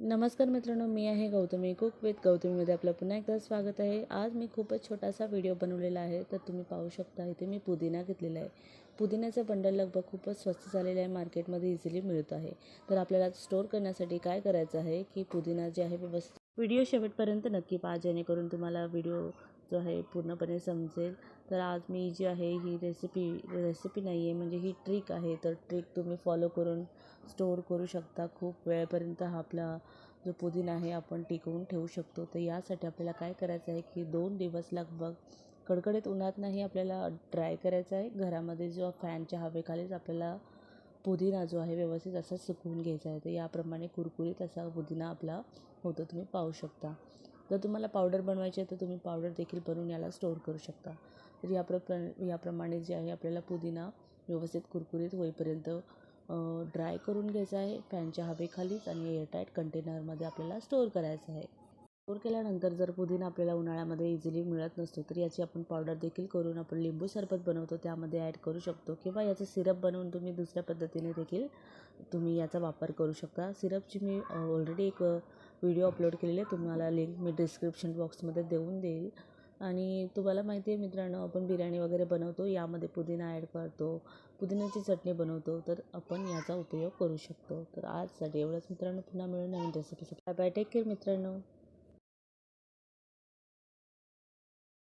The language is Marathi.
नमस्कार मित्रांनो मी आहे गौतमी कुक विथ गौतमीमध्ये आपलं पुन्हा एकदा स्वागत आहे. आज मी खूपच छोटासा व्हिडिओ बनवलेला आहे तर तुम्ही पाहू शकता इथे मी पुदिना घेतलेला आहे. पुदिन्याचं बंडल लगभग खूपच स्वस्त झालेलं आहे मार्केटमध्ये इझिली मिळत आहे. तर आपल्याला स्टोअर करण्यासाठी काय करायचं आहे की पुदिना जे आहे व्यवस्थित व्हिडिओ शेवटपर्यंत नक्की पहा जेणेकरून तुम्हाला व्हिडिओ जो आहे पूर्णपणे समजेल. तर आज मी जी आहे ही रेसिपी रेसिपी नाही आहे म्हणजे ही ट्रिक आहे. तर ट्रिक तुम्ही फॉलो करून स्टोअर करू शकता. खूप वेळेपर्यंत हा आपला जो पुदिना आहे आपण टिकवून ठेवू शकतो. तर यासाठी आपल्याला काय करायचं आहे की दोन दिवस लगभग कडकडीत उन्हात नाही आपल्याला ड्राय करायचं आहे. घरामध्ये जो फॅनच्या हवेखालीच आपल्याला पुदिना जो आहे व्यवस्थित असा सुकवून घ्यायचा आहे. तर याप्रमाणे कुरकुरीत असा पुदिना आपला होतो. तुम्ही पाहू शकता. जर तुम्हाला पावडर बनवायची आहे तर तुम्ही पावडर देखील बनवून याला स्टोअर करू शकता. तर या प्र याप्रमाणे जे आहे आपल्याला पुदिना व्यवस्थित कुरकुरीत होईपर्यंत ड्राय करून घ्यायचा आहे. फॅनच्या हवेखालीच आणि एअरटाईट कंटेनरमध्ये आपल्याला स्टोअर करायचं आहे. स्टोर केल्यानंतर जर पुदिना आपल्याला उन्हाळ्यामध्ये इझिली मिळत नसतो तर याची आपण पावडर देखील करून आपण लिंबू सरबत बनवतो. त्यामध्ये ॲड करू शकतो किंवा याचं सिरप बनवून तुम्ही दुसऱ्या पद्धतीने देखील तुम्ही याचा वापर करू शकता. सिरपची मी ऑलरेडी एक व्हिडिओ अपलोड केलेली आहे. तुम्हाला लिंक मी डिस्क्रिप्शन बॉक्समध्ये देऊन देईल. आणि तुम्हाला माहिती आहे मित्रांनो आपण बिर्याणी वगैरे बनवतो यामध्ये पुदिना ॲड करतो पुदिन्याची चटणी बनवतो तर आपण याचा उपयोग करू शकतो. तर आजसाठी एवढंच मित्रांनो. पुन्हा मिळून नवीन रेसिपीसाठी बाय बाय टेक केअर मित्रांनो.